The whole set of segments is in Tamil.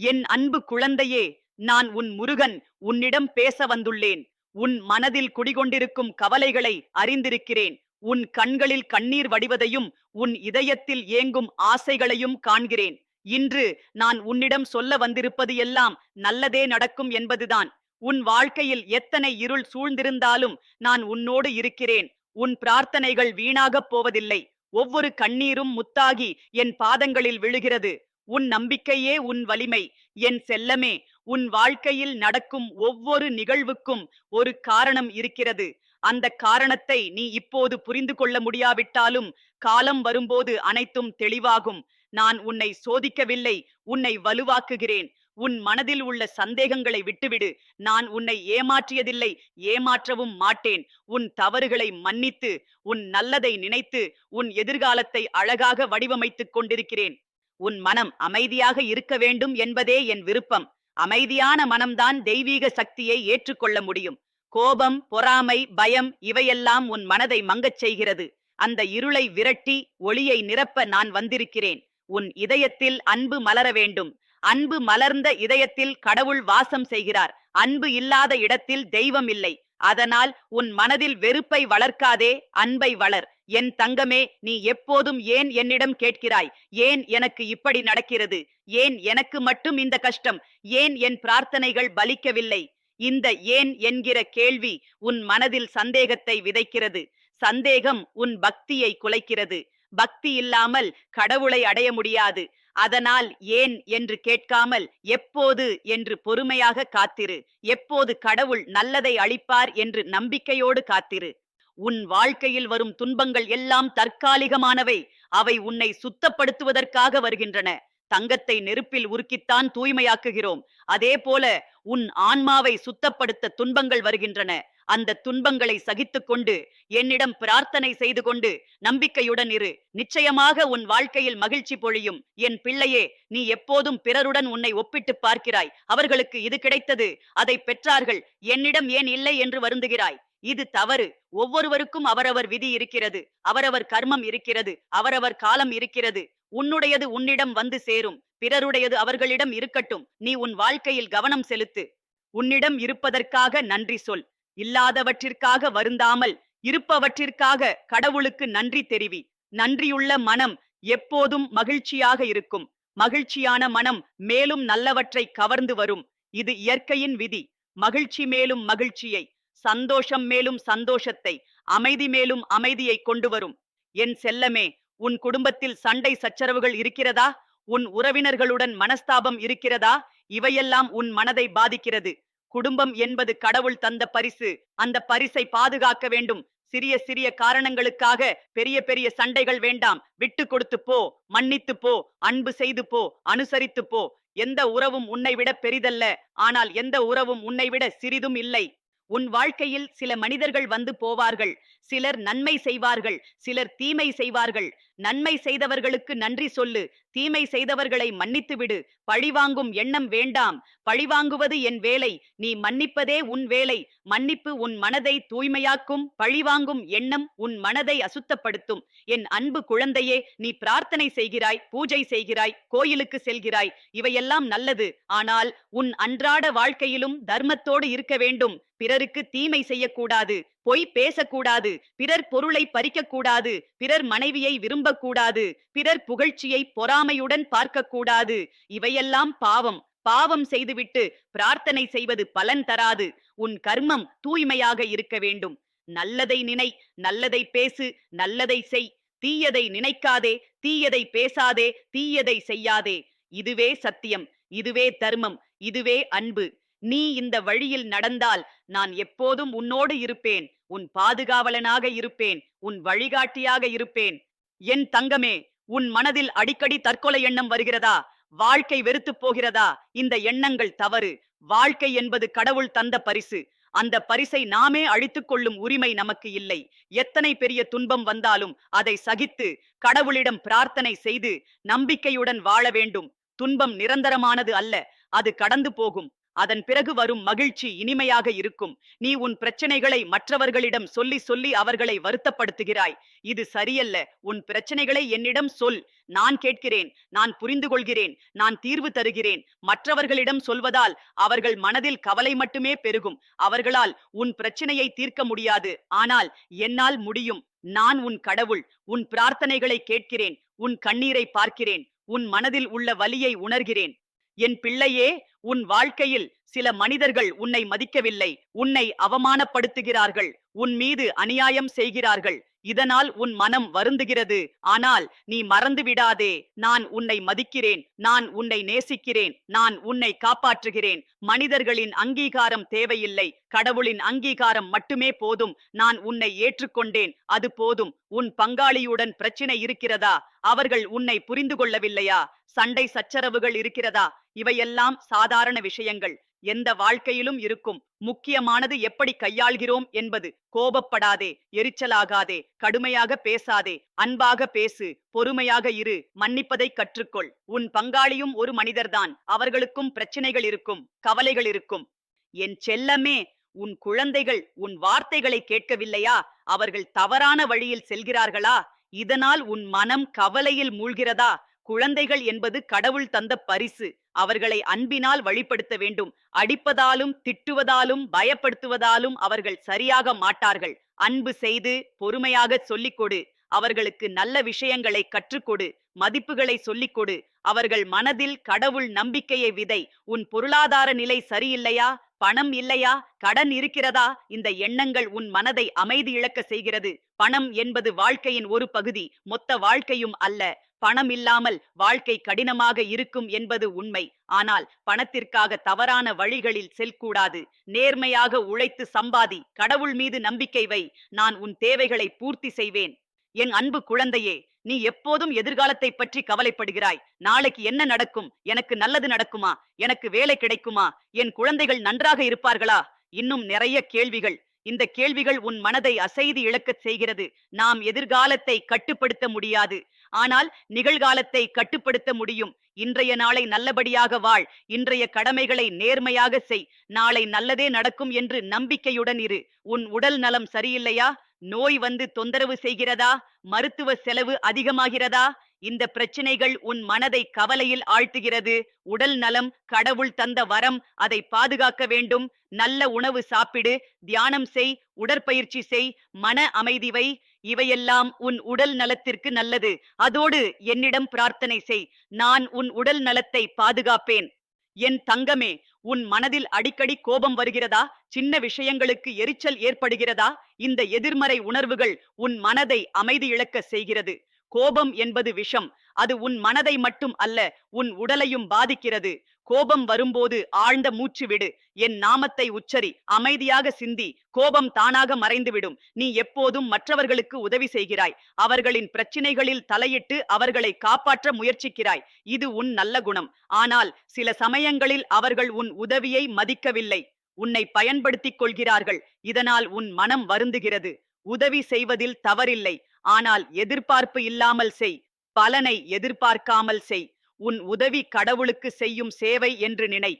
என் அன்பு குழந்தையே நான் உன் முருகன் உன்னிடம் பேச வந்துள்ளேன். உன் மனதில் குடிகொண்டிருக்கும் கவலைகளை அறிந்திருக்கிறேன். உன் கண்களில் கண்ணீர் வடிவதையும் உன் இதயத்தில் ஏங்கும் ஆசைகளையும் காண்கிறேன். இன்று நான் உன்னிடம் சொல்ல வந்திருப்பது எல்லாம் நல்லதே நடக்கும் என்பதுதான். உன் வாழ்க்கையில் எத்தனை இருள் சூழ்ந்திருந்தாலும் நான் உன்னோடு இருக்கிறேன். உன் பிரார்த்தனைகள் வீணாகப் போவதில்லை. ஒவ்வொரு கண்ணீரும் முத்தாகி என் பாதங்களில் விழுகிறது. உன் நம்பிக்கையே உன் வலிமை என் செல்லமே. உன் வாழ்க்கையில் நடக்கும் ஒவ்வொரு நிகழ்வுக்கும் ஒரு காரணம் இருக்கிறது. அந்த காரணத்தை நீ இப்போது புரிந்து கொள்ள முடியாவிட்டாலும் காலம் வரும்போது அனைத்தும் தெளிவாகும். நான் உன்னை சோதிக்கவில்லை உன்னை வலுவாக்குகிறேன். உன் மனதில் உள்ள சந்தேகங்களை விட்டுவிடு. நான் உன்னை ஏமாற்றியதில்லை ஏமாற்றவும் மாட்டேன். உன் தவறுகளை மன்னித்து உன் நல்லதை நினைத்து உன் எதிர்காலத்தை அழகாக வடிவமைத்துக் கொண்டிருக்கிறேன். உன் மனம் அமைதியாக இருக்க வேண்டும் என்பதே என் விருப்பம். அமைதியான மனம்தான் தெய்வீக சக்தியை ஏற்றுக்கொள்ள முடியும். கோபம் பொறாமை பயம் இவையெல்லாம் உன் மனதை மங்கச் செய்கிறது. அந்த இருளை விரட்டி ஒளியை நிரப்ப நான் வந்திருக்கிறேன். உன் இதயத்தில் அன்பு மலர வேண்டும். அன்பு மலர்ந்த இதயத்தில் கடவுள் வாசம் செய்கிறார். அன்பு இல்லாத இடத்தில் தெய்வம் இல்லை. அதனால் உன் மனதில் வெறுப்பை வளர்க்காதே அன்பை வளர். என் தங்கமே நீ எப்போதும் ஏன் என்னிடம் கேட்கிறாய்? ஏன் எனக்கு இப்படி நடக்கிறது? ஏன் எனக்கு மட்டும் இந்த கஷ்டம்? ஏன் என் பிரார்த்தனைகள் பலிக்கவில்லை? இந்த ஏன் என்கிற கேள்வி உன் மனதில் சந்தேகத்தை விதைக்கிறது. சந்தேகம் உன் பக்தியை குலைக்கிறது. பக்தி இல்லாமல் கடவுளை அடைய முடியாது. அதனால் ஏன் என்று கேட்காமல் எப்போது என்று பொறுமையாக காத்திரு. எப்போது கடவுள் நல்லதை அளிப்பார் என்று நம்பிக்கையோடு காத்திரு. உன் வாழ்க்கையில் வரும் துன்பங்கள் எல்லாம் தற்காலிகமானவை. அவை உன்னை சுத்தப்படுத்துவதற்காக வருகின்றன. தங்கத்தை நெருப்பில் உருக்கித்தான் தூய்மையாக்குகிறோம். அதே போல உன் ஆன்மாவை சுத்தப்படுத்த துன்பங்கள் வருகின்றன. அந்த துன்பங்களை சகித்துக் கொண்டு என்னிடம் பிரார்த்தனை செய்து கொண்டு நம்பிக்கையுடன் இரு. நிச்சயமாக உன் வாழ்க்கையில் மகிழ்ச்சி பொழியும். என் பிள்ளையே நீ எப்போதும் பிறருடன் உன்னை ஒப்பிட்டு பார்க்கிறாய். அவர்களுக்கு இது கிடைத்தது. அதை பெற்றார்கள். என்னிடம் ஏன் இல்லை என்று வருந்துகிறாய். இது தவறு. ஒவ்வொருவருக்கும் அவரவர் விதி இருக்கிறது. அவரவர் கர்மம் இருக்கிறது. அவரவர் காலம் இருக்கிறது. உன்னுடையது உன்னிடம் வந்து சேரும். பிறருடையது அவர்களிடம் இருக்கட்டும். நீ உன் வாழ்க்கையில் கவனம் செலுத்து. உன்னிடம் இருப்பதற்காக நன்றி சொல். இல்லாதவற்றிற்காக வருந்தாமல் இருப்பவற்றிற்காக கடவுளுக்கு நன்றி தெரிவி. நன்றியுள்ள மனம் எப்போதும் மகிழ்ச்சியாக இருக்கும். மகிழ்ச்சியான மனம் மேலும் நல்லவற்றை கவர்ந்து வரும். இது இயற்கையின் விதி. மகிழ்ச்சி மேலும் மகிழ்ச்சியை. சந்தோஷம் மேலும் சந்தோஷத்தை அமைதி மேலும் அமைதியை கொண்டு வரும் என் செல்லமே உன் குடும்பத்தில் சண்டை சச்சரவுகள் இருக்கிறதா? உன் உறவினர்களுடன் மனஸ்தாபம் இருக்கிறதா? இவையெல்லாம் உன் மனதை பாதிக்கிறது. குடும்பம் என்பது கடவுள் தந்த பரிசு. அந்த பரிசை பாதுகாக்க வேண்டும். சிறிய சிறிய காரணங்களுக்காக பெரிய பெரிய சண்டைகள் வேண்டாம். விட்டு கொடுத்து போ மன்னித்து போ அன்பு செய்து போ அனுசரித்து போ. எந்த உறவும் உன்னை விட பெரிதல்ல. ஆனால் எந்த உறவும் உன்னை விட சிறிதும் இல்லை. உன் வாழ்க்கையில் சில மனிதர்கள் வந்து போவார்கள். சிலர் நன்மை செய்வார்கள் சிலர் தீமை செய்வார்கள். நன்மை செய்தவர்களுக்கு நன்றி சொல்லு. தீமை செய்தவர்களை மன்னித்து விடு. பழிவாங்கும் எண்ணம் வேண்டாம். பழிவாங்குவது என் வேலை. நீ மன்னிப்பதே உன் வேலை. மன்னிப்பு உன் மனதை தூய்மையாக்கும். பழிவாங்கும் எண்ணம் உன் மனதை அசுத்தப்படுத்தும். என் அன்பு குழந்தையே நீ பிரார்த்தனை செய்கிறாய் பூஜை செய்கிறாய் கோயிலுக்கு செல்கிறாய். இவையெல்லாம் நல்லது. ஆனால் உன் அன்றாட வாழ்க்கையிலும் தர்மத்தோடு இருக்க வேண்டும். பிறருக்கு தீமை செய்யக்கூடாது. பொய் பேசக்கூடாது. பிறர் பொருளை பறிக்கக்கூடாது. பிறர் மனைவியை விரும்பக்கூடாது. பிறர் புகழ்ச்சியை பொறாமையுடன் பார்க்கக்கூடாது. இவையெல்லாம் பாவம். பாவம் செய்துவிட்டு பிரார்த்தனை செய்வது பலன் தராது. உன் கர்மம் தூய்மையாக இருக்க வேண்டும். நல்லதை நினை நல்லதை பேசு நல்லதை செய். தீயதை நினைக்காதே. தீயதை பேசாதே. தீயதை செய்யாதே. இதுவே சத்தியம். இதுவே தர்மம். இதுவே அன்பு. நீ இந்த வழியில் நடந்தால் நான் எப்போதும் உன்னோடு இருப்பேன். உன் பாதுகாவலனாக இருப்பேன். உன் வழிகாட்டியாக இருப்பேன். என் தங்கமே உன் மனதில் அடிக்கடி தற்கொலை எண்ணம் வருகிறதா? வாழ்க்கை வெறுத்துப் போகிறதா? இந்த எண்ணங்கள் தவறு. வாழ்க்கை என்பது கடவுள் தந்த பரிசு. அந்த பரிசை நாமே அழித்துக் கொள்ளும் உரிமை நமக்கு இல்லை. எத்தனை பெரிய துன்பம் வந்தாலும் அதை சகித்து கடவுளிடம் பிரார்த்தனை செய்து நம்பிக்கையுடன் வாழ வேண்டும். துன்பம் நிரந்தரமானது அல்ல. அது கடந்து போகும். அதன் பிறகு வரும் மகிழ்ச்சி இனிமையாக இருக்கும். நீ உன் பிரச்சனைகளை மற்றவர்களிடம் சொல்லி சொல்லி அவர்களை வருத்தப்படுத்துகிறாய். இது சரியல்ல. உன் பிரச்சனைகளை என்னிடம் சொல். நான் கேட்கிறேன். நான் புரிந்து கொள்கிறேன். நான் தீர்வு தருகிறேன். மற்றவர்களிடம் சொல்வதால் அவர்கள் மனதில் கவலை மட்டுமே பெருகும். அவர்களால் உன் பிரச்சனையை தீர்க்க முடியாது. ஆனால் என்னால் முடியும். நான் உன் கடவுள். உன் பிரார்த்தனைகளை கேட்கிறேன். உன் கண்ணீரை பார்க்கிறேன். உன் மனதில் உள்ள வலியை உணர்கிறேன். என் பிள்ளையே உன் வாழ்க்கையில் சில மனிதர்கள் உன்னை மதிக்கவில்லை. உன்னை அவமானப்படுத்துகிறார்கள். உன் மீது அநியாயம் செய்கிறார்கள். இதனால் உன் மனம் வருந்துகிறது. ஆனால் நீ மறந்து விடாதே. நான் உன்னை மதிக்கிறேன். நான் உன்னை நேசிக்கிறேன். நான் உன்னை காப்பாற்றுகிறேன். மனிதர்களின் அங்கீகாரம் தேவையில்லை. கடவுளின் அங்கீகாரம் மட்டுமே போதும். நான் உன்னை ஏற்றுக்கொண்டேன். அது போதும். உன் பங்காளியுடன் பிரச்சினை இருக்கிறதா? அவர்கள் உன்னை புரிந்து கொள்ளவில்லையா? சண்டை சச்சரவுகள் இருக்கிறதா? இவையெல்லாம் சாதாரண விஷயங்கள். எந்த வாழ்க்கையிலும் இருக்கும். முக்கியமானது எப்படி கையாள்கிறோம் என்பது. கோபப்படாதே எரிச்சலாகாதே கடுமையாக பேசாதே அன்பாக பேசு பொறுமையாக இரு மன்னிப்பதை கற்றுக்கொள். உன் பங்காளியும் ஒரு மனிதர்தான். அவர்களுக்கும் பிரச்சனைகள் இருக்கும் கவலைகள் இருக்கும். என் செல்லமே உன் குழந்தைகள் உன் வார்த்தைகளை கேட்கவில்லையா? அவர்கள் தவறான வழியில் செல்கிறார்களா? இதனால் உன் மனம் கவலையில் மூழ்கிறதா? குழந்தைகள் என்பது கடவுள் தந்த பரிசு. அவர்களை அன்பினால் வழிபடுத்த வேண்டும். அடிப்பதாலும் திட்டுவதாலும் பயப்படுத்துவதாலும் அவர்கள் சரியாக மாட்டார்கள். அன்பு செய்து பொறுமையாக சொல்லிக் கொடு அவர்களுக்கு நல்ல விஷயங்களை கற்றுக்கொடு. மதிப்புகளை சொல்லிக் கொடு அவர்கள் மனதில் கடவுள் நம்பிக்கையை விதை. உன் பொருளாதார நிலை சரியில்லையா? பணம் இல்லையா? கடன் இருக்கிறதா? இந்த எண்ணங்கள் உன் மனதை அமைதி இழக்க செய்கிறது. பணம் என்பது வாழ்க்கையின் ஒரு பகுதி. மொத்த வாழ்க்கையும் அல்ல. பணம் இல்லாமல் வாழ்க்கை கடினமாக இருக்கும் என்பது உண்மை. ஆனால் பணத்திற்காக தவறான வழிகளில் செல்கூடாது. நேர்மையாக உழைத்து சம்பாதி கடவுள் மீது நம்பிக்கை வை. நான் உன் தேவைகளை பூர்த்தி செய்வேன். என் அன்பு குழந்தையே நீ எப்போதும் எதிர்காலத்தை பற்றி கவலைப்படுகிறாய். நாளைக்கு என்ன நடக்கும்? எனக்கு நல்லது நடக்குமா? எனக்கு வேலை கிடைக்குமா? என் குழந்தைகள் நன்றாக இருப்பார்களா? இன்னும் நிறைய கேள்விகள். இந்த கேள்விகள் உன் மனதை அசைதி இழக்கச் செய்கிறது. நாம் எதிர்காலத்தை கட்டுப்படுத்த முடியாது. ஆனால் நிகழ்காலத்தை கட்டுப்படுத்த முடியும். இன்றைய நாளை நல்லபடியாக வாழ். இன்றைய கடமைகளை நேர்மையாக செய். நாளை நல்லதே நடக்கும் என்று நம்பிக்கையுடன் இரு. உன் உடல் நலம் சரியில்லையா? நோய் வந்து தொந்தரவு செய்கிறதா? மருத்துவ செலவு அதிகமாகிறதா? இந்த பிரச்சனைகள் உன் மனதை கவலையில் ஆழ்த்துகிறது. உடல் நலம் கடவுள் தந்த வரம் அதை பாதுகாக்க வேண்டும். நல்ல உணவு சாப்பிடு தியானம் செய் உடற்பயிற்சி செய் மன அமைதி வை. இவையெல்லாம் உன் உடல் நலத்திற்கு நல்லது. அதோடு என்னிடம் பிரார்த்தனை செய். நான் உன் உடல் நலத்தை பாதுகாப்பேன். என் தங்கமே உன் மனதில் அடிக்கடி கோபம் வருகிறதா? சின்ன விஷயங்களுக்கு எரிச்சல் ஏற்படுகிறதா? இந்த எதிர்மறை உணர்வுகள் உன் மனதை அமைதி இழக்க செய்கிறது. கோபம் என்பது விஷம். அது உன் மனதை மட்டும் அல்ல உன் உடலையும் பாதிக்கிறது. கோபம் வரும்போது ஆழ்ந்த மூச்சு விடு. என் நாமத்தை உச்சரி அமைதியாக சிந்தி. கோபம் தானாக மறைந்துவிடும். நீ எப்போதும் மற்றவர்களுக்கு உதவி செய்கிறாய். அவர்களின் பிரச்சினைகளில் தலையிட்டு அவர்களை காப்பாற்ற முயற்சிக்கிறாய். இது உன் நல்ல குணம். ஆனால் சில சமயங்களில் அவர்கள் உன் உதவியை மதிக்கவில்லை. உன்னை பயன்படுத்திக் கொள்கிறார்கள். இதனால் உன் மனம் வருந்துகிறது. உதவி செய்வதில் தவறில்லை. ஆனால் எதிர்பார்ப்பு இல்லாமல் செய். பலனை எதிர்பார்க்காமல் செய். உன் உதவி கடவுளுக்கு செய்யும் சேவை என்று நினை.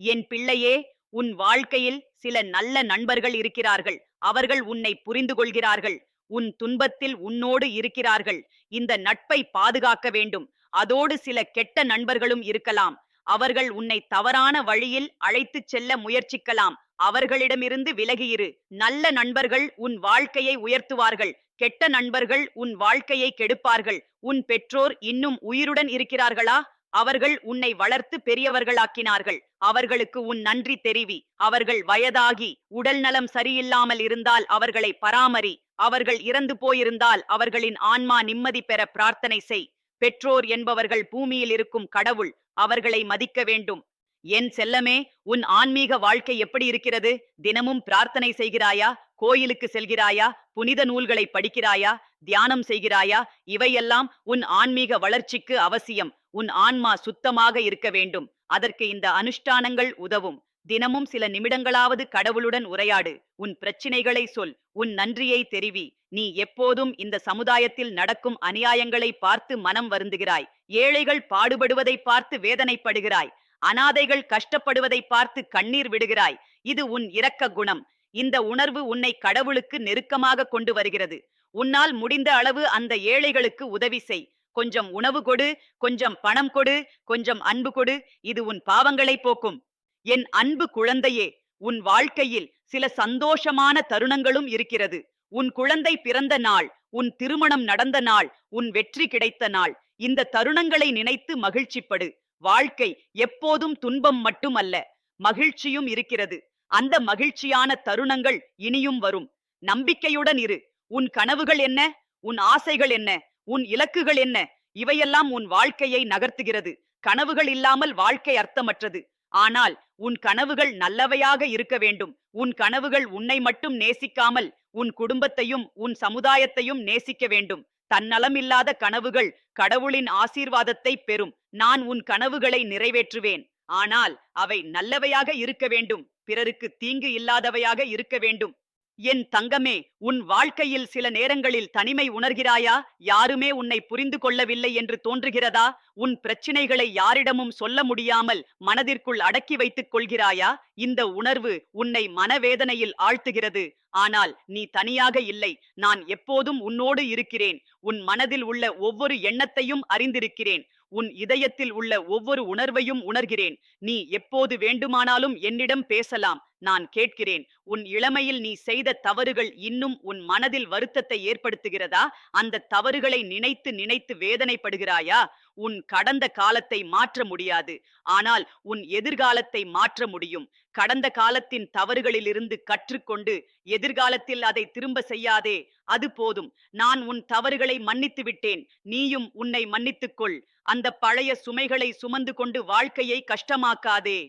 என் பிள்ளையே உன் வாழ்க்கையில் சில நல்ல நண்பர்கள் இருக்கிறார்கள். அவர்கள் உன்னை புரிந்து கொள்கிறார்கள். உன் துன்பத்தில் உன்னோடு இருக்கிறார்கள். இந்த நட்பை பாதுகாக்க வேண்டும். அதோடு சில கெட்ட நண்பர்களும் இருக்கலாம். அவர்கள் உன்னை தவறான வழியில் அழைத்துச் செல்ல முயற்சிக்கலாம். அவர்களிடமிருந்து விலகியிரு. நல்ல நண்பர்கள் உன் வாழ்க்கையை உயர்த்துவார்கள். கெட்ட நண்பர்கள் உன் வாழ்க்கையை கெடுப்பார்கள். உன் பெற்றோர் இன்னும் உயிருடன் இருக்கிறார்களா? அவர்கள் உன்னை வளர்த்து பெரியவர்களாக்கினார்கள். அவர்களுக்கு உன் நன்றி தெரிவி. அவர்கள் வயதாகி உடல் நலம் சரியில்லாமல் இருந்தால் அவர்களை பராமரி. அவர்கள் இறந்து போயிருந்தால் அவர்களின் ஆன்மா நிம்மதி பெற பிரார்த்தனை செய். பெற்றோர் என்பவர்கள் பூமியில் இருக்கும் கடவுள் அவர்களை மதிக்க வேண்டும். என் செல்லமே உன் ஆன்மீக வாழ்க்கை எப்படி இருக்கிறது? தினமும் பிரார்த்தனை செய்கிறாயா? கோயிலுக்கு செல்கிறாயா? புனித நூல்களை படிக்கிறாயா? தியானம் செய்கிறாயா? இவையெல்லாம் உன் ஆன்மீக வளர்ச்சிக்கு அவசியம். உன் ஆன்மா சுத்தமாக இருக்க வேண்டும். அதற்கு இந்த அனுஷ்டானங்கள் உதவும். தினமும் சில நிமிடங்களாவது கடவுளுடன் உரையாடு. உன் பிரச்சினைகளை சொல். உன் நன்றியை தெரிவி. நீ எப்போதும் இந்த சமுதாயத்தில் நடக்கும் அநியாயங்களை பார்த்து மனம் வருந்துகிறாய். ஏழைகள் பாடுபடுவதை பார்த்து வேதனைப்படுகிறாய். அனாதைகள் கஷ்டப்படுவதை பார்த்து கண்ணீர் விடுகிறாய். இது உன் இரக்க குணம். இந்த உணர்வு உன்னை கடவுளுக்கு நெருக்கமாக கொண்டு வருகிறது. உன்னால் முடிந்த அளவு அந்த ஏழைகளுக்கு உதவி செய். கொஞ்சம் உணவு கொடு கொஞ்சம் பணம் கொடு கொஞ்சம் அன்பு கொடு. இது உன் பாவங்களை போக்கும். என் அன்பு குழந்தையே உன் வாழ்க்கையில் சில சந்தோஷமான தருணங்களும் இருக்கிறது. உன் குழந்தை பிறந்த நாள் உன் திருமணம் நடந்த நாள் உன் வெற்றி கிடைத்த நாள். இந்த தருணங்களை நினைத்து மகிழ்ச்சிப்படு. வாழ்க்கை எப்போதும் துன்பம் மட்டுமல்ல மகிழ்ச்சியும் இருக்கிறது. அந்த மகிழ்ச்சியான தருணங்கள் இனியும் வரும். நம்பிக்கையுடன் இரு. உன் கனவுகள் என்ன? உன் ஆசைகள் என்ன? உன் இலக்குகள் என்ன? இவையெல்லாம் உன் வாழ்க்கையை நகர்த்துகிறது. கனவுகள் இல்லாமல் வாழ்க்கை அர்த்தமற்றது. ஆனால் உன் கனவுகள் நல்லவையாக இருக்க வேண்டும். உன் கனவுகள் உன்னை மட்டும் நேசிக்காமல் உன் குடும்பத்தையும் உன் சமுதாயத்தையும் நேசிக்க வேண்டும். தன்னலமில்லாத கனவுகள் கடவுளின் ஆசீர்வாதத்தை பெறும். நான் உன் கனவுகளை நிறைவேற்றுவேன். ஆனால் அவை நல்லவையாக இருக்க வேண்டும். பிறருக்கு தீங்கு இல்லாதவையாக இருக்க வேண்டும். என் தங்கமே உன் வாழ்க்கையில் சில நேரங்களில் தனிமை உணர்கிறாயா? யாருமே உன்னை புரிந்து கொள்ளவில்லை என்று தோன்றுகிறதா? உன் பிரச்சினைகளை யாரிடமும் சொல்ல முடியாமல் மனதிற்குள் அடக்கி வைத்துக் கொள்கிறாயா? இந்த உணர்வு உன்னை மனவேதனையில் ஆழ்த்துகிறது. ஆனால் நீ தனியாக இல்லை. நான் எப்போதும் உன்னோடு இருக்கிறேன். உன் மனதில் உள்ள ஒவ்வொரு எண்ணத்தையும் அறிந்திருக்கிறேன். உன் இதயத்தில் உள்ள ஒவ்வொரு உணர்வையும் உணர்கிறேன். நீ எப்போது வேண்டுமானாலும் என்னிடம் பேசலாம். நான் கேட்கிறேன் உன் இளமையில் நீ செய்த தவறுகள் இன்னும் உன் மனதில் வருத்தத்தை ஏற்படுத்துகிறதா? அந்த தவறுகளை நினைத்து நினைத்து வேதனைப்படுகிறாயா? உன் கடந்த காலத்தை மாற்ற முடியாது ஆனால் உன் எதிர்காலத்தை மாற்ற முடியும். கடந்த காலத்தின் தவறுகளிலிருந்து கற்றுக்கொண்டு எதிர்காலத்தில் அதை திரும்ப செய்யாதே அது போதும். நான் உன் தவறுகளை மன்னித்து விட்டேன் நீயும் உன்னை மன்னித்துக்கொள். அந்த பழைய சுமைகளை சுமந்து கொண்டு வாழ்க்கையை கஷ்டமாக்காதே.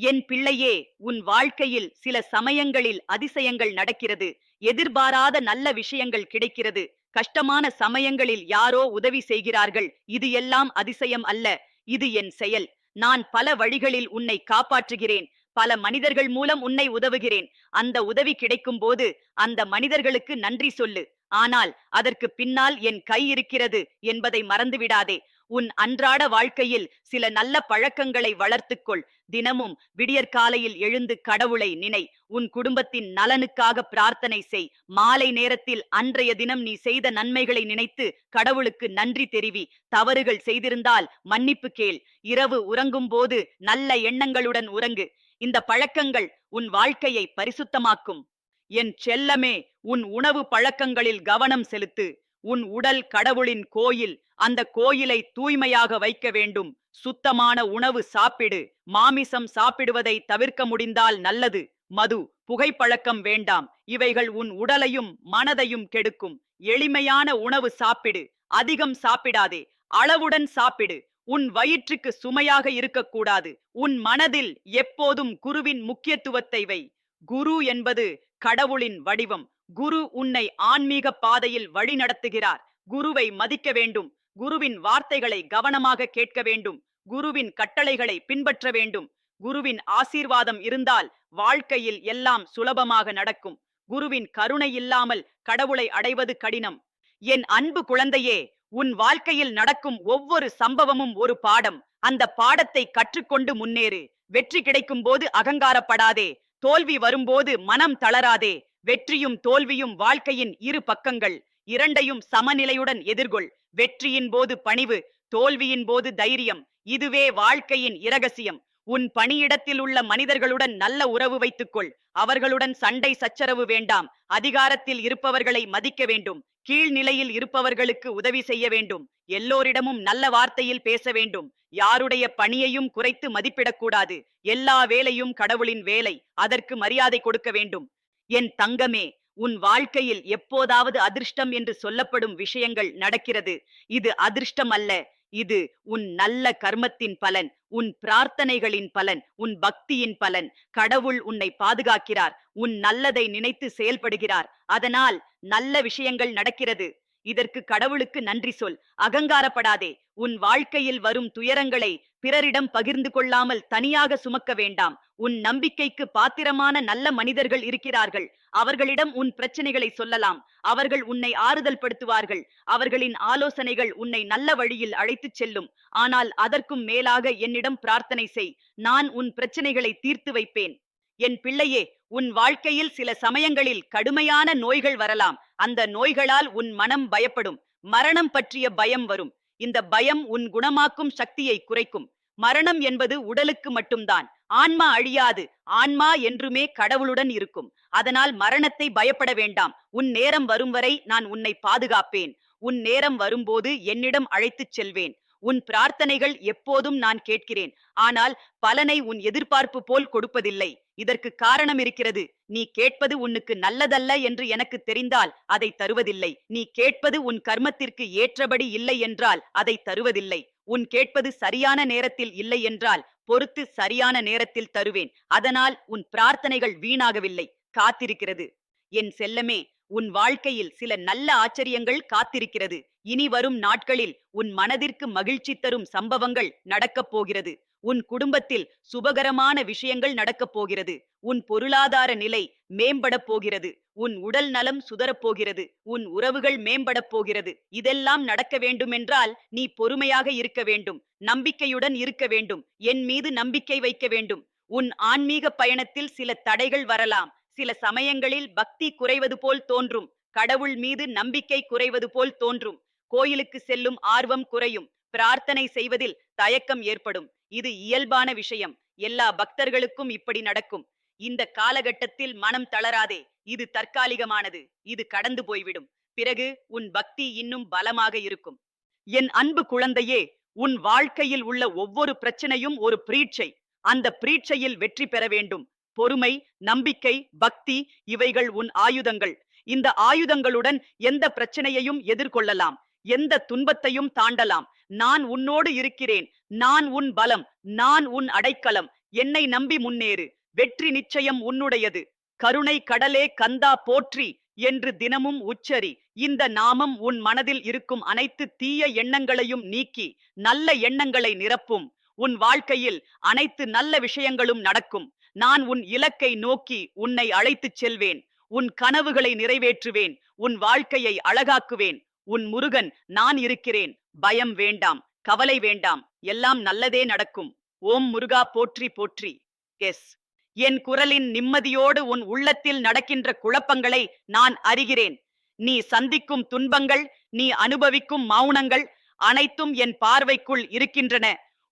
என் பிள்ளையே உன் வாழ்க்கையில் சில சமயங்களில் அதிசயங்கள் நடக்கிறது. எதிர்பாராத நல்ல விஷயங்கள் கிடைக்கிறது. கஷ்டமான சமயங்களில் யாரோ உதவி செய்கிறார்கள். இது எல்லாம் அதிசயம் அல்ல. இது என் செயல். நான் பல வழிகளில் உன்னை காப்பாற்றுகிறேன். பல மனிதர்கள் மூலம் உன்னை உதவுகிறேன். அந்த உதவி கிடைக்கும் போது அந்த மனிதர்களுக்கு நன்றி சொல்லு. ஆனால் அதற்கு பின்னால் என் கை இருக்கிறது என்பதை மறந்துவிடாதே. உன் அன்றாட வாழ்க்கையில் சில நல்ல பழக்கங்களை வளர்த்துக்கொள். தினமும் விடியற்காலையில் எழுந்து கடவுளை நினை. உன் குடும்பத்தின் நலனுக்காக பிரார்த்தனை செய். மாலை நேரத்தில் அன்றைய தினம் நீ செய்த நன்மைகளை நினைத்து கடவுளுக்கு நன்றி தெரிவி. தவறுகள் செய்திருந்தால் மன்னிப்பு கேள். இரவு உறங்கும் போது நல்ல எண்ணங்களுடன் உறங்கு. இந்த பழக்கங்கள் உன் வாழ்க்கையை பரிசுத்தமாக்கும். என் செல்லமே உன் உணவு பழக்கங்களில் கவனம் செலுத்து. உன் உடல் கடவுளின் கோயில் அந்த கோயிலை தூய்மையாக வைக்க வேண்டும். சுத்தமான உணவு சாப்பிடு. மாமிசம் சாப்பிடுவதை தவிர்க்க முடிந்தால் நல்லது. மது புகைப்பழக்கம் வேண்டாம். இவைகள் உன் உடலையும் மனதையும் கெடுக்கும். எளிமையான உணவு சாப்பிடு. அதிகம் சாப்பிடாதே. அளவுடன் சாப்பிடு. உன் வயிற்றுக்கு சுமையாக இருக்கக்கூடாது. உன் மனதில் எப்போதும் குருவின் முக்கியத்துவத்தை வை. குரு என்பது கடவுளின் வடிவம். குரு உன்னை ஆன்மீக பாதையில் வழி நடத்துகிறார். குருவை மதிக்க வேண்டும். குருவின் வார்த்தைகளை கவனமாக கேட்க வேண்டும். குருவின் கட்டளைகளை பின்பற்ற வேண்டும். குருவின் ஆசீர்வாதம் இருந்தால் வாழ்க்கையில் எல்லாம் சுலபமாக நடக்கும். குருவின் கருணை இல்லாமல் கடவுளை அடைவது கடினம். என் அன்பு குழந்தையே உன் வாழ்க்கையில் நடக்கும் ஒவ்வொரு சம்பவமும் ஒரு பாடம். அந்த பாடத்தை கற்றுக்கொண்டு முன்னேறு. வெற்றி கிடைக்கும் போது அகங்காரப்படாதே. தோல்வி வரும்போது மனம் தளராதே. வெற்றியும் தோல்வியும் வாழ்க்கையின் இரு பக்கங்கள் இரண்டையும் சமநிலையுடன் எதிர்கொள். வெற்றியின் போது பணிவு தோல்வியின் போது தைரியம். இதுவே வாழ்க்கையின் இரகசியம். உன் பணியிடத்தில் உள்ள மனிதர்களுடன் நல்ல உறவு வைத்துக்கொள். அவர்களுடன் சண்டை சச்சரவு வேண்டாம். அதிகாரத்தில் இருப்பவர்களை மதிக்க வேண்டும். கீழ்நிலையில் இருப்பவர்களுக்கு உதவி செய்ய வேண்டும். எல்லோரிடமும் நல்ல வார்த்தையில் பேச வேண்டும். யாருடைய பணியையும் குறைத்து மதிப்பிடக்கூடாது. எல்லா வேலையும் கடவுளின் வேலை. அதற்கு மரியாதை கொடுக்க வேண்டும். என் தங்கமே உன் வாழ்க்கையில் எப்போதாவது அதிர்ஷ்டம் என்று சொல்லப்படும் விஷயங்கள் நடக்கிறது. இது அதிர்ஷ்டம் அல்ல இது உன் நல்ல கர்மத்தின் பலன் உன் பிரார்த்தனைகளின் பலன் உன் பக்தியின் பலன். கடவுள் உன்னை பாதுகாக்கிறார் உன் நல்லதை நினைத்து செயல்படுகிறார். அதனால் நல்ல விஷயங்கள் நடக்கிறது. இதற்கு கடவுளுக்கு நன்றி சொல். அகங்காரப்படாதே. உன் வாழ்க்கையில் வரும் துயரங்களை பிறரிடம் பகிர்ந்து கொள்ளாமல் தனியாக சுமக்க வேண்டாம். உன் நம்பிக்கைக்கு பாத்திரமான நல்ல மனிதர்கள் இருக்கிறார்கள். அவர்களிடம் உன் பிரச்சனைகளை சொல்லலாம். அவர்கள் உன்னை ஆறுதல் படுத்துவார்கள். அவர்களின் ஆலோசனைகள் உன்னை நல்ல வழியில் அழைத்துச் செல்லும். ஆனால் அதற்கும் மேலாக என்னிடம் பிரார்த்தனை செய். நான் உன் பிரச்சனைகளை தீர்த்து வைப்பேன். என் பிள்ளையே உன் வாழ்க்கையில் சில சமயங்களில் கடுமையான நோய்கள் வரலாம். அந்த நோய்களால் உன் மனம் பயப்படும். மரணம் பற்றிய பயம் வரும். இந்த பயம் உன் குணமாக்கும் சக்தியை குறைக்கும். மரணம் என்பது உடலுக்கு மட்டும்தான். ஆன்மா அழியாது. ஆன்மா என்றுமே கடவுளுடன் இருக்கும். அதனால் மரணத்தை பயப்பட வேண்டாம். உன் நேரம் வரும் வரை நான் உன்னை பாதுகாப்பேன். உன் நேரம் வரும்போது என்னிடம் அழைத்துச் செல்வேன். உன் பிரார்த்தனைகள் எப்போதும் நான் கேட்கிறேன். ஆனால் பலனை உன் எதிர்பார்ப்பு போல் கொடுப்பதில்லை. இதற்கு காரணம் இருக்கிறது. நீ கேட்பது உன்னுக்கு நல்லதல்ல என்று எனக்கு தெரிந்தால் அதை தருவதில்லை. நீ கேட்பது உன் கர்மத்திற்கு ஏற்றபடி இல்லை என்றால் அதை தருவதில்லை. உன் கேட்பது சரியான நேரத்தில் இல்லை என்றால் பொறுத்து சரியான நேரத்தில் தருவேன். அதனால் உன் பிரார்த்தனைகள் வீணாகவில்லை. காத்திருக்கிறது. என் செல்லமே உன் வாழ்க்கையில் சில நல்ல ஆச்சரியங்கள் காத்திருக்கிறது. இனி வரும் நாட்களில் உன் மனதிற்கு மகிழ்ச்சி தரும் சம்பவங்கள் நடக்கப் போகிறது. உன் குடும்பத்தில் சுபகரமான விஷயங்கள் நடக்கப் போகிறது. உன் பொருளாதார நிலை மேம்படப் போகிறது. உன் உடல் நலம் சுதரப்போகிறது உன் உறவுகள் மேம்படப் போகிறது. இதெல்லாம் நடக்க வேண்டுமென்றால் நீ பொறுமையாக இருக்க வேண்டும். நம்பிக்கையுடன் இருக்க வேண்டும். என் மீது நம்பிக்கை வைக்க வேண்டும். உன் ஆன்மீக பயணத்தில் சில தடைகள் வரலாம். சில சமயங்களில் பக்தி குறைவது போல் தோன்றும். கடவுள் மீது நம்பிக்கை குறைவது போல் தோன்றும். கோயிலுக்கு செல்லும் ஆர்வம் குறையும். பிரார்த்தனை செய்வதில் தயக்கம் ஏற்படும். இது இயல்பான விஷயம். எல்லா பக்தர்களுக்கும் இப்படி நடக்கும். இந்த காலகட்டத்தில் மனம் தளராதே. இது தற்காலிகமானது. இது கடந்து போய்விடும். பிறகு உன் பக்தி இன்னும் பலமாக இருக்கும். என் அன்பு குழந்தையே உன் வாழ்க்கையில் உள்ள ஒவ்வொரு பிரச்சனையும் ஒரு பிரீட்சை. அந்த பிரீட்சையில் வெற்றி பெற வேண்டும். பொறுமை நம்பிக்கை பக்தி இவைகள் உன் ஆயுதங்கள். இந்த ஆயுதங்களுடன் எந்த பிரச்சனையையும் எதிர்கொள்ளலாம். எந்த துன்பத்தையும் தாண்டலாம். நான் உன்னோடு இருக்கிறேன். நான் உன் பலம். நான் உன் அடைக்கலம். என்னை நம்பி முன்னேறு. வெற்றி நிச்சயம் உன்னுடையது. கருணை கடலே கந்தா போற்றி என்று தினமும் உச்சரி. இந்த நாமம் உன் மனதில் இருக்கும் அனைத்து தீய எண்ணங்களையும் நீக்கி நல்ல எண்ணங்களை நிரப்பும். உன் வாழ்க்கையில் அனைத்து நல்ல விஷயங்களும் நடக்கும். நான் உன் இலக்கை நோக்கி உன்னை அழைத்துச் செல்வேன். உன் கனவுகளை நிறைவேற்றுவேன். உன் வாழ்க்கையை அழகாக்குவேன். உன் முருகன் நான் இருக்கிறேன். பயம் வேண்டாம் கவலை வேண்டாம் எல்லாம் நல்லதே நடக்கும். ஓம் முருகா போற்றி போற்றி. எஸ். என் குரலின் நிம்மதியோடு உன் உள்ளத்தில் நடக்கின்ற குழப்பங்களை நான் அறிகிறேன். நீ சந்திக்கும் துன்பங்கள் நீ அனுபவிக்கும் மௌனங்கள் அனைத்தும் என் பார்வைக்குள் இருக்கின்றன.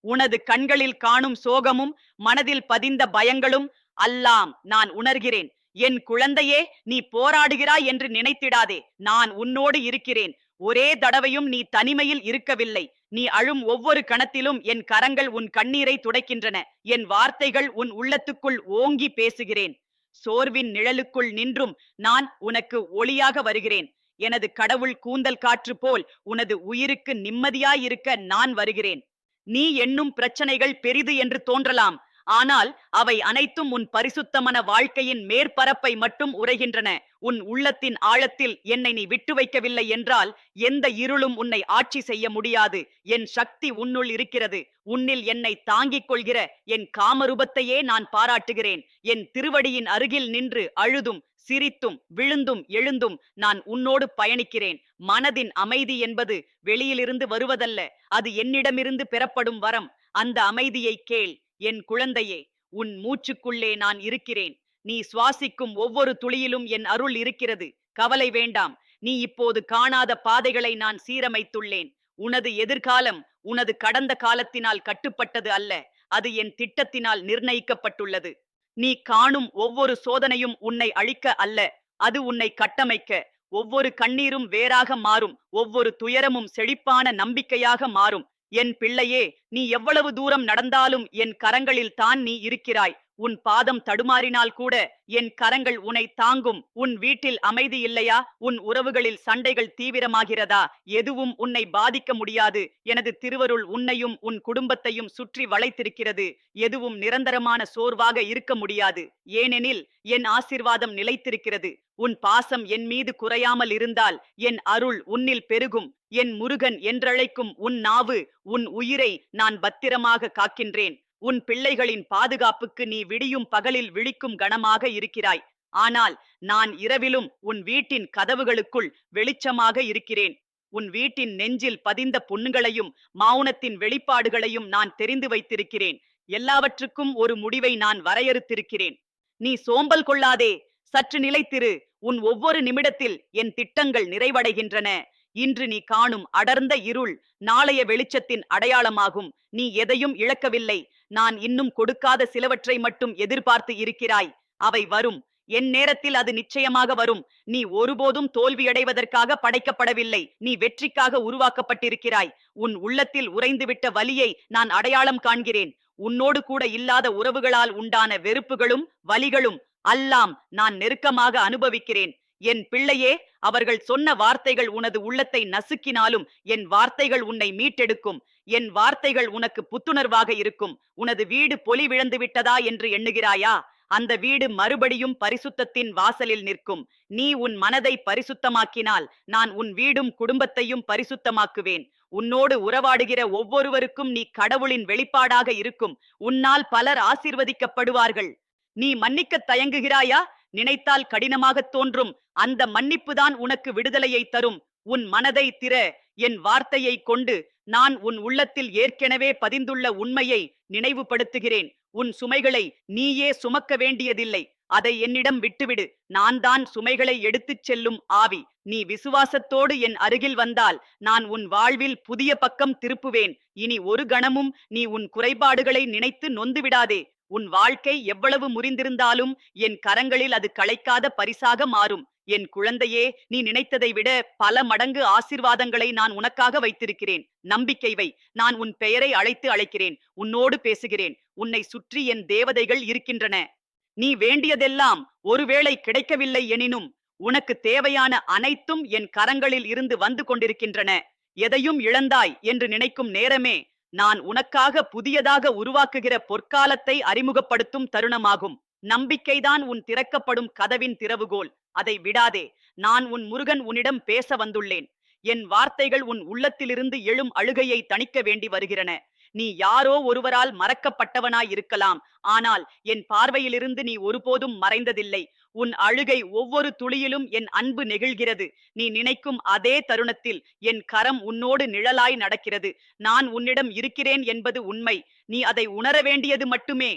உனது கண்களில் காணும் சோகமும் மனதில் பதிந்த பயங்களும் அல்லாம் நான் உணர்கிறேன். என் குழந்தையே நீ போராடுகிறாய் என்று நினைத்திடாதே. நான் உன்னோடு இருக்கிறேன். ஒரே தடவையும் நீ தனிமையில் இருக்கவில்லை. நீ அழும் ஒவ்வொரு கணத்திலும் என் கரங்கள் உன் கண்ணீரை துடைக்கின்றன. என் வார்த்தைகள் உன் உள்ளத்துக்குள் ஓங்கி பேசுகிறேன். சோர்வின் நிழலுக்குள் நின்றும் நான் உனக்கு ஒளியாக வருகிறேன். எனது கடவுள் கூந்தல் காற்று போல் உனது உயிருக்கு நிம்மதியாயிருக்க நான் வருகிறேன். நீ எண்ணும் பிரச்சனைகள் பெரிது என்று தோன்றலாம். ஆனால் அவை அனைத்தும் உன் பரிசுத்தமன வாழ்க்கையின் மேற்பரப்பை மட்டும் உரைகின்றன. உன் உள்ளத்தின் ஆழத்தில் என்னை நீ விட்டு வைக்கவில்லை என்றால் எந்த இருளும் உன்னை ஆட்சி செய்ய முடியாது. என் சக்தி உன்னுள் இருக்கிறது. உன்னில் என்னை தாங்கிக் கொள்கிற என் காமரூபத்தையே நான் பாராட்டுகிறேன். என் திருவடியின் அருகில் நின்று அழுதும் சிரித்தும் விழுந்தும் எழுந்தும் நான் உன்னோடு பயணிக்கிறேன். மனதின் அமைதி என்பது வெளியிலிருந்து வருவதல்ல. அது என்னிடமிருந்து பெறப்படும் வரம். அந்த அமைதியை கேள். என் குழந்தையே உன் மூச்சுக்குள்ளே நான் இருக்கிறேன். நீ சுவாசிக்கும் ஒவ்வொரு துளியிலும் என் அருள் இருக்கிறது. கவலை வேண்டாம். நீ இப்போது காணாத பாதைகளை நான் சீரமைத்துள்ளேன். உனது எதிர்காலம் உனது கடந்த காலத்தினால் கட்டுப்பட்டது அல்ல. அது என் திட்டத்தினால் நிர்ணயிக்கப்பட்டுள்ளது. நீ காணும் ஒவ்வொரு சோதனையும் உன்னை அழிக்க அல்ல. அது உன்னை கட்டமைக்க. ஒவ்வொரு கண்ணீரும் வேறாக மாறும். ஒவ்வொரு துயரமும் செழிப்பான நம்பிக்கையாக மாறும். என் பிள்ளையே நீ எவ்வளவு தூரம் நடந்தாலும் என் கரங்களில் தான் நீ இருக்கிறாய். உன் பாதம் தடுமாறினால் கூட என் கரங்கள் உன்னை தாங்கும். உன் வீட்டில் அமைதி இல்லையா? உன் உறவுகளில் சண்டைகள் தீவிரமாகிறதா? எதுவும் உன்னை பாதிக்க முடியாது. எனது திருவருள் உன்னையும் உன் குடும்பத்தையும் சுற்றி வளைத்திருக்கிறது. எதுவும் நிரந்தரமான சோர்வாக இருக்க முடியாது. ஏனெனில் என் ஆசிர்வாதம் நிலைத்திருக்கிறது. உன் பாசம் என் மீது குறையாமல் இருந்தால் என் அருள் உன்னில் பெருகும். என் முருகன் என்றழைக்கும் உன் நாவு உன் உயிரை நான் பத்திரமாக காக்கின்றேன். உன் பிள்ளைகளின் பாதுகாப்புக்கு நீ விடியும் பகலில் விழிக்கும் கணமாக இருக்கிறாய். ஆனால் நான் இரவிலும் உன் வீட்டின் கதவுகளுக்குள் வெளிச்சமாக இருக்கிறேன். உன் வீட்டின் நெஞ்சில் பதிந்த புண்ணுகளையும் மௌனத்தின் வெளிப்பாடுகளையும் நான் தெரிந்து வைத்திருக்கிறேன். எல்லாவற்றுக்கும் ஒரு முடிவை நான் வரையறுத்திருக்கிறேன். நீ சோம்பல் கொள்ளாதே. சற்று நிலைத்திரு. உன் ஒவ்வொரு நிமிடத்தில் என் திட்டங்கள் நிறைவடைகின்றன. இன்று நீ காணும் அடர்ந்த இருள் நாளைய வெளிச்சத்தின் அடையாளமாகும். நீ எதையும் இழக்கவில்லை. நான் இன்னும் கொடுக்காத சிலவற்றை மட்டும் எதிர்பார்த்து இருக்கிறாய். அவை வரும். என் நேரத்தில் அது நிச்சயமாக வரும். நீ ஒருபோதும் தோல்வியடைவதற்காக படைக்கப்படவில்லை. நீ வெற்றிக்காக உருவாக்கப்பட்டிருக்கிறாய். உன் உள்ளத்தில் உறைந்துவிட்ட வலியை நான் அடையாளம் காண்கிறேன். உன்னோடு கூட இல்லாத உறவுகளால் உண்டான வெறுப்புகளும் வலிகளும் அல்லாம் நான் நெருக்கமாக அனுபவிக்கிறேன். என் பிள்ளையே அவர்கள் சொன்ன வார்த்தைகள் உனது உள்ளத்தை நசுக்கினாலும் என் வார்த்தைகள் உன்னை மீட்டெடுக்கும். என் வார்த்தைகள் உனக்கு புத்துணர்வாக இருக்கும். உனது வீடு பொலி விழுந்து விட்டதா என்று எண்ணுகிறாயா? அந்த வீடு மறுபடியும் பரிசுத்தத்தின் வாசலில் நிற்கும். நீ உன் மனதை பரிசுத்தமாக்கினால் நான் உன் வீடும் குடும்பத்தையும் பரிசுத்தமாக்குவேன். உன்னோடு உறவாடுகிற ஒவ்வொருவருக்கும் நீ கடவுளின் வெளிப்பாடாக இருக்கும். உன்னால் பலர் ஆசீர்வதிக்கப்படுவார்கள். நீ மன்னிக்க தயங்குகிறாயா? நினைத்தால் கடினமாகத் தோன்றும். அந்த மன்னிப்புதான் உனக்கு விடுதலையை தரும். உன் மனதை திற. என் வார்த்தையை கொண்டு நான் உன் உள்ளத்தில் ஏற்கனவே பதிந்துள்ள உண்மையை நினைவுபடுத்துகிறேன். உன் சுமைகளை நீயே சுமக்க வேண்டியதில்லை. அதை என்னிடம் விட்டுவிடு. நான் தான் சுமைகளை எடுத்துச் செல்லும் ஆவி. நீ விசுவாசத்தோடு என் அருகில் வந்தால் நான் உன் வாழ்வில் புதிய பக்கம் திருப்புவேன். இனி ஒரு கணமும் நீ உன் குறைபாடுகளை நினைத்து நொந்து விடாதே உன் வாழ்க்கை எவ்வளவு முறிந்திருந்தாலும் என் கரங்களில் அது களைக்காத பரிசாக மாறும். என் குழந்தையே நீ நினைத்ததை விட பல மடங்கு ஆசிர்வாதங்களை நான் உனக்காக வைத்திருக்கிறேன். நம்பிக்கை வை. நான் உன் பெயரை அழைத்து அழைக்கிறேன். உன்னோடு பேசுகிறேன். உன்னை சுற்றி என் தேவதைகள் இருக்கின்றன. நீ வேண்டியதெல்லாம் ஒருவேளை கிடைக்கவில்லை எனினும் உனக்கு தேவையான அனைத்தும் என் கரங்களில் இருந்து வந்து கொண்டிருக்கின்றன. எதையும் இழந்தாய் என்று நினைக்கும் நேரமே நான் உனக்காக புதியதாக உருவாக்குகிற பொற்காலத்தை அறிமுகப்படுத்தும் தருணமாகும். நம்பிக்கைதான் உன் திறக்கப்படும் கதவின் திறவுகோல். அதை விடாதே. நான் உன் முருகன் உன்னிடம் பேச வந்துள்ளேன். என் வார்த்தைகள் உன் உள்ளத்திலிருந்து எழும் அழுகையை தணிக்க வேண்டி வருகிறன. நீ யாரோ ஒருவரால் மறக்கப்பட்டவனாய் இருக்கலாம். ஆனால் என் பார்வையிலிருந்து நீ ஒருபோதும் மறைந்ததில்லை. உன் அழுகை ஒவ்வொரு துளியிலும் என் அன்பு நெகிழ்கிறது. நீ நினைக்கும் அதே தருணத்தில் என் கரம் உன்னோடு நிழலாய் நடக்கிறது. நான் உன்னிடம் இருக்கிறேன் என்பது உண்மை. நீ அதை உணர வேண்டியது மட்டுமே.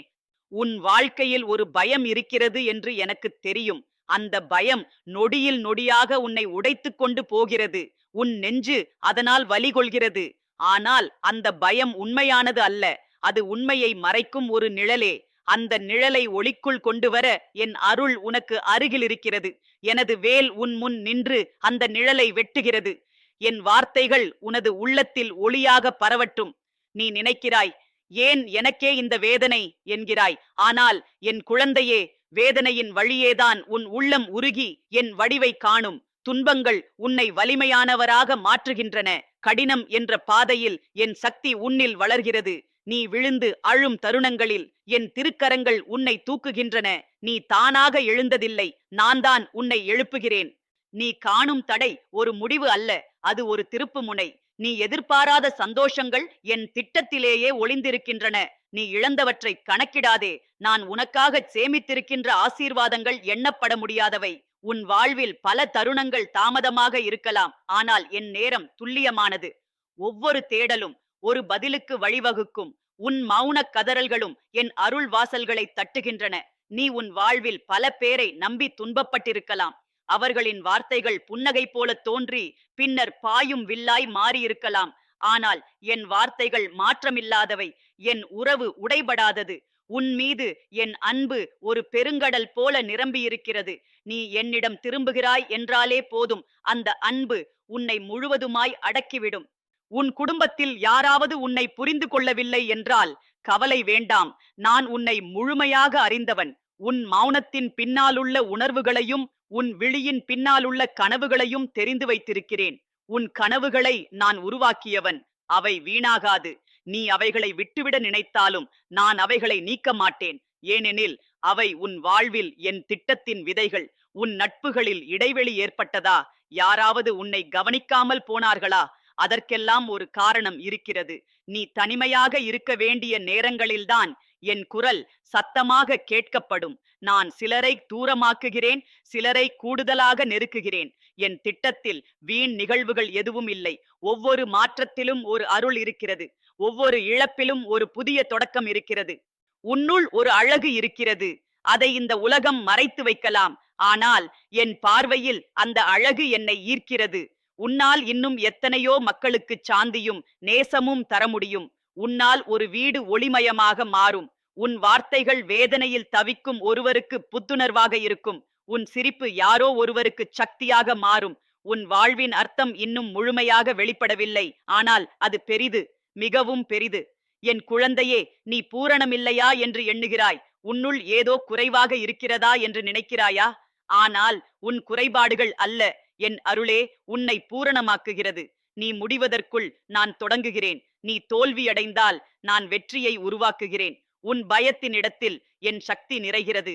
உன் வாழ்க்கையில் ஒரு பயம் இருக்கிறது என்று எனக்கு தெரியும். அந்த பயம் நொடியில் நொடியாக உன்னை உடைத்துக் கொண்டு போகிறது. உன் நெஞ்சு அதனால் வலி கொள்கிறது ஆனால் அந்த பயம் உண்மையானது அல்ல. அது உண்மையை மறைக்கும் ஒரு நிழலே. அந்த நிழலை ஒளிக்குள் கொண்டு வர என் அருள் உனக்கு அருகில் இருக்கிறது எனது வேல் உன் முன் நின்று அந்த நிழலை வெட்டுகிறது. என் வார்த்தைகள் உனது உள்ளத்தில் ஒளியாக பரவட்டும். நீ நினைக்கிறாய் ஏன் எனக்கே இந்த வேதனை? என்கிறாய். ஆனால் என் குழந்தையே வேதனையின் வழியேதான் உன் உள்ளம் உருகி என் வடிவை காணும். துன்பங்கள் உன்னை வலிமையானவராக மாற்றுகின்றன. கடினம் என்ற பாதையில் என் சக்தி உன்னில் வளர்கிறது. நீ விழுந்து அழும் தருணங்களில் என் திருக்கரங்கள் உன்னை தூக்குகின்றன. நீ தானாக எழுந்ததில்லை. நான் தான் உன்னை எழுப்புகிறேன். நீ காணும் தடை ஒரு முடிவு அல்ல. அது ஒரு திருப்பு முனை நீ எதிர்பாராத சந்தோஷங்கள் என் திட்டத்திலேயே ஒளிந்திருக்கின்றன. நீ இழந்தவற்றை கணக்கிடாதே. நான் உனக்காக சேமித்திருக்கின்ற ஆசீர்வாதங்கள் எண்ணப்பட முடியாதவை. உன் வாழ்வில் பல தருணங்கள் தாமதமாக இருக்கலாம். ஆனால் என் நேரம் துல்லியமானது. ஒவ்வொரு தேடலும் ஒரு பதிலுக்கு வழிவகுக்கும். உன் மௌன கதறல்களும் என் அருள் வாசல்களை தட்டுகின்றன. நீ உன் வாழ்வில் பல பேரை நம்பி துன்பப்பட்டிருக்கலாம். அவர்களின் வார்த்தைகள் புன்னகை போல தோன்றி பின்னர் பாயும் வில்லாய் மாறியிருக்கலாம். ஆனால் என் வார்த்தைகள் மாற்றமில்லாதவை. என் உறவு உடைபடாதது. உன் மீது என் அன்பு ஒரு பெருங்கடல் போல நிரம்பியிருக்கிறது. நீ என்னிடம் திரும்புகிறாய் என்றாலே போதும். அந்த அன்பு உன்னை முழுவதுமாய் அடக்கிவிடும். உன் குடும்பத்தில் யாராவது உன்னை புரிந்து கொள்ளவில்லை என்றால் கவலை வேண்டாம். நான் உன்னை முழுமையாக அறிந்தவன். உன் மௌனத்தின் பின்னாலுள்ள உணர்வுகளையும் உன் விழியின் பின்னாலுள்ள கனவுகளையும் தெரிந்து வைத்திருக்கிறேன். உன் கனவுகளை நான் உருவாக்கியவன். அவை வீணாகாது. நீ அவைகளை விட்டுவிட நினைத்தாலும் நான் அவைகளை நீக்க மாட்டேன். ஏனெனில் அவை உன் வாழ்வில் என் திட்டத்தின் விதைகள். உன் நட்புகளில் இடைவெளி ஏற்பட்டதா? யாராவது உன்னை கவனிக்காமல் போனார்களா? அதற்கெல்லாம் ஒரு காரணம் இருக்கிறது. நீ தனிமையாக இருக்க வேண்டிய நேரங்களில்தான் என் குரல் சத்தமாக கேட்கப்படும். நான் சிலரை தூரமாக்குகிறேன் சிலரை கூடுதலாக நெருக்குகிறேன். என் திட்டத்தில் வீண் நிகழ்வுகள் எதுவும் இல்லை. ஒவ்வொரு மாற்றத்திலும் ஒரு அருள் இருக்கிறது. ஒவ்வொரு இழப்பிலும் ஒரு புதிய தொடக்கம் இருக்கிறது. உன்னுள் ஒரு அழகு இருக்கிறது. அதை இந்த உலகம் மறைத்து வைக்கலாம். ஆனால் என் பார்வையில் அந்த அழகு என்னை ஈர்க்கிறது. உன்னால் இன்னும் எத்தனையோ மக்களுக்கு சாந்தியும் நேசமும் தர முடியும் உன்னால் ஒரு வீடு ஒளிமயமாக மாறும். உன் வார்த்தைகள் வேதனையில் தவிக்கும் ஒருவருக்கு புத்துணர்வாக இருக்கும். உன் சிரிப்பு யாரோ ஒருவருக்கு சக்தியாக மாறும். உன் வாழ்வின் அர்த்தம் இன்னும் முழுமையாக வெளிப்படவில்லை. ஆனால் அது பெரிது மிகவும் பெரிது. என் குழந்தையே நீ பூரணமில்லையா என்று எண்ணுகிறாய். உன்னுள் ஏதோ குறைவாக இருக்கிறதா என்று நினைக்கிறாயா? ஆனால் உன் குறைபாடுகள் அல்ல. என் அருளே உன்னை பூரணமாக்குகிறது. நீ முடிவதற்குள் நான் தொடங்குகிறேன். நீ தோல்வியடைந்தால் நான் வெற்றியை உருவாக்குகிறேன். உன் பயத்தின் இடத்தில் என் சக்தி நிறைகிறது.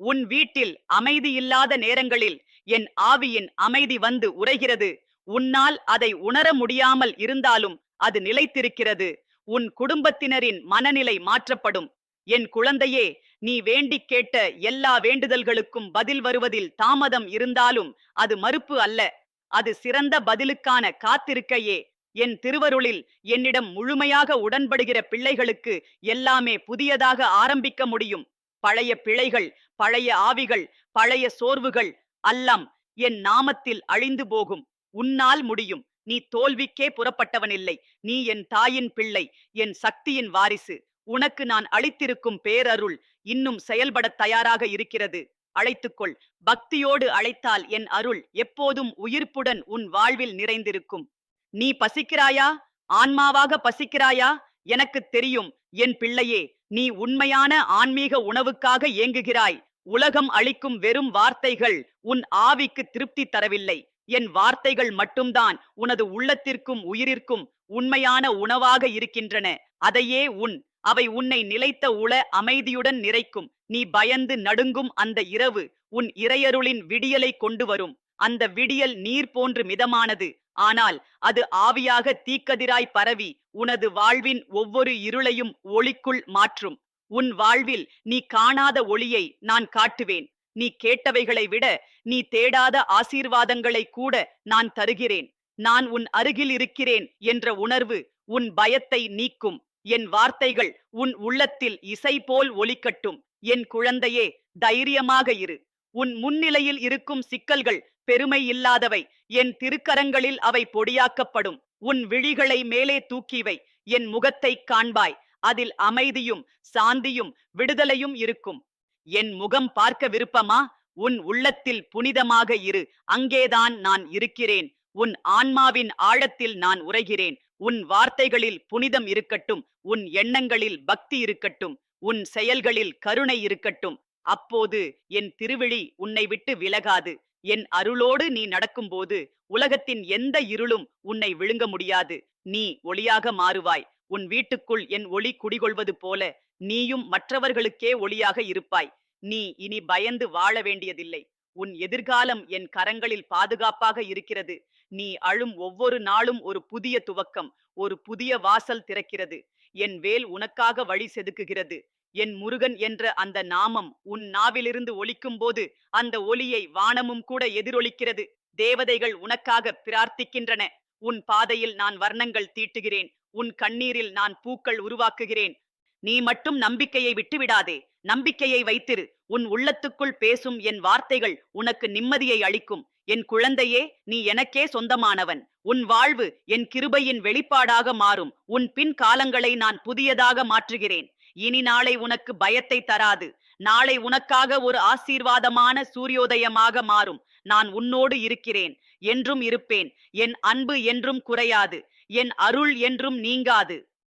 உன் வீட்டில் அமைதி இல்லாத நேரங்களில் என் ஆவியின் அமைதி வந்து உரைகிறது உன்னால் அதை உணர முடியாமல் இருந்தாலும் அது நிலைத்திருக்கிறது. உன் குடும்பத்தினரின் மனநிலை மாற்றப்படும். என் குழந்தையே நீ வேண்டிக் கேட்ட எல்லா வேண்டுதல்களுக்கும் பதில் வருவதில் தாமதம் இருந்தாலும் அது மறுப்பு அல்ல. அது சிறந்த பதிலுக்கான காத்திருக்கையே. என் திருவருளில் என்னிடம் முழுமையாக உடன்படுகிற பிள்ளைகளுக்கு எல்லாமே புதியதாக ஆரம்பிக்க முடியும். பழைய பிழைகள் பழைய ஆவிகள் பழைய சோர்வுகள் அல்லம் என் நாமத்தில் அழிந்து போகும். உன்னால் முடியும். நீ தோல்விக்கே புறப்பட்டவனில்லை. நீ என் தாயின் பிள்ளை என் சக்தியின் வாரிசு. உனக்கு நான் அளித்திருக்கும் பேரருள் இன்னும் செயல்படத் தயாராக இருக்கிறது. அழைத்துக்கொள். பக்தியோடு அழைத்தால் என் அருள் எப்போதும் உயிர்ப்புடன் உன் வாழ்வில் நிறைந்திருக்கும். நீ பசிக்கிறாயா? ஆன்மாவாக பசிக்கிறாயா? எனக்கு தெரியும் என் பிள்ளையே நீ உண்மையான ஆன்மீக உணவுக்காக ஏங்குகிறாய். உலகம் அளிக்கும் வெறும் வார்த்தைகள் உன் ஆவிக்கு திருப்தி தரவில்லை. என் வார்த்தைகள் மட்டும்தான் உனது உள்ளத்திற்கும் உயிரிற்கும் உண்மையான உணவாக இருக்கின்றன. அதையே உன் அவை உன்னை நிலைத்த உள அமைதியுடன் நிறைக்கும். நீ பயந்து நடுங்கும் அந்த இரவு உன் இறையருளின் விடியலை கொண்டு வரும் அந்த விடியல் நீர் போன்று மிதமானது. ஆனால் அது ஆவியாக தீக்கதிராய் பரவி உனது வாழ்வின் ஒவ்வொரு இருளையும் ஒளிக்குள் மாற்றும். உன் வாழ்வில் நீ காணாத ஒளியை நான் காட்டுவேன். நீ கேட்டவைகளை விட நீ தேடாத ஆசீர்வாதங்களை கூட நான் தருகிறேன். நான் உன் அருகில் இருக்கிறேன் என்ற உணர்வு உன் பயத்தை நீக்கும். என் வார்த்தைகள் உன் உள்ளத்தில் இசை போல் ஒலிக்கட்டும். என் குழந்தையே தைரியமாக இரு. உன் முன்னிலையில் இருக்கும் சிக்கல்கள் பெருமை இல்லாதவை. என் திருக்கரங்களில் அவை பொடியாக்கப்படும். உன் விழிகளை மேலே தூக்கிவை. என் முகத்தை காண்பாய். அதில் அமைதியும் சாந்தியும் விடுதலையும் இருக்கும். என் முகம் பார்க்க விருப்பமா? உன் உள்ளத்தில் புனிதமாக இரு. அங்கேதான் நான் இருக்கிறேன். உன் ஆன்மாவின் ஆழத்தில் நான் உரைகிறேன் உன் வார்த்தைகளில் புனிதம் இருக்கட்டும். உன் எண்ணங்களில் பக்தி இருக்கட்டும் உன் செயல்களில் கருணை இருக்கட்டும் அப்போது என் திருவிழி உன்னை விட்டு விலகாது. என் அருளோடு நீ நடக்கும்போது உலகத்தின் எந்த இருளும் உன்னை விழுங்க முடியாது. நீ ஒளியாக மாறுவாய். உன் வீட்டுக்குள் என் ஒளி குடிகொள்வது போல நீயும் மற்றவர்களுக்கே ஒளியாக இருப்பாய். நீ இனி பயந்து வாழ வேண்டியதில்லை. உன் எதிர்காலம் என் கரங்களில் பாதுகாப்பாக இருக்கிறது. நீ அழும் ஒவ்வொரு நாளும் ஒரு புதிய துவக்கம் ஒரு புதிய வாசல் திறக்கிறது. என் வேல் உனக்காக வழி செதுக்குகிறது. என் முருகன் என்ற அந்த நாமம் உன் நாவிலிருந்து ஒலிக்கும் போது அந்த ஒலியை வானமும் கூட எதிரொலிக்கிறது. தேவதைகள் உனக்காக பிரார்த்திக்கின்றன. உன் பாதையில் நான் வர்ணங்கள் தீட்டுகிறேன். உன் கண்ணீரில் நான் பூக்கள் உருவாக்குகிறேன். நீ மட்டும் நம்பிக்கையை விட்டுவிடாதே. நம்பிக்கையை வைத்திரு. உன் உள்ளத்துக்குள் பேசும் என் வார்த்தைகள் உனக்கு நிம்மதியை அளிக்கும். என் குழந்தையே நீ எனக்கே சொந்தமானவன். உன் வாழ்வு என் கிருபையின் வெளிப்பாடாக மாறும். உன் பின் காலங்களை நான் புதியதாக மாற்றுகிறேன். இனி நாளை உனக்கு பயத்தை தராது. நாளை உனக்காக ஒரு ஆசீர்வாதமான சூரியோதயமாக மாறும். நான் உன்னோடு இருக்கிறேன். என்றும் இருப்பேன். என் அன்பு என்றும் குறையாது. என் அருள் என்றும் நீங்காது.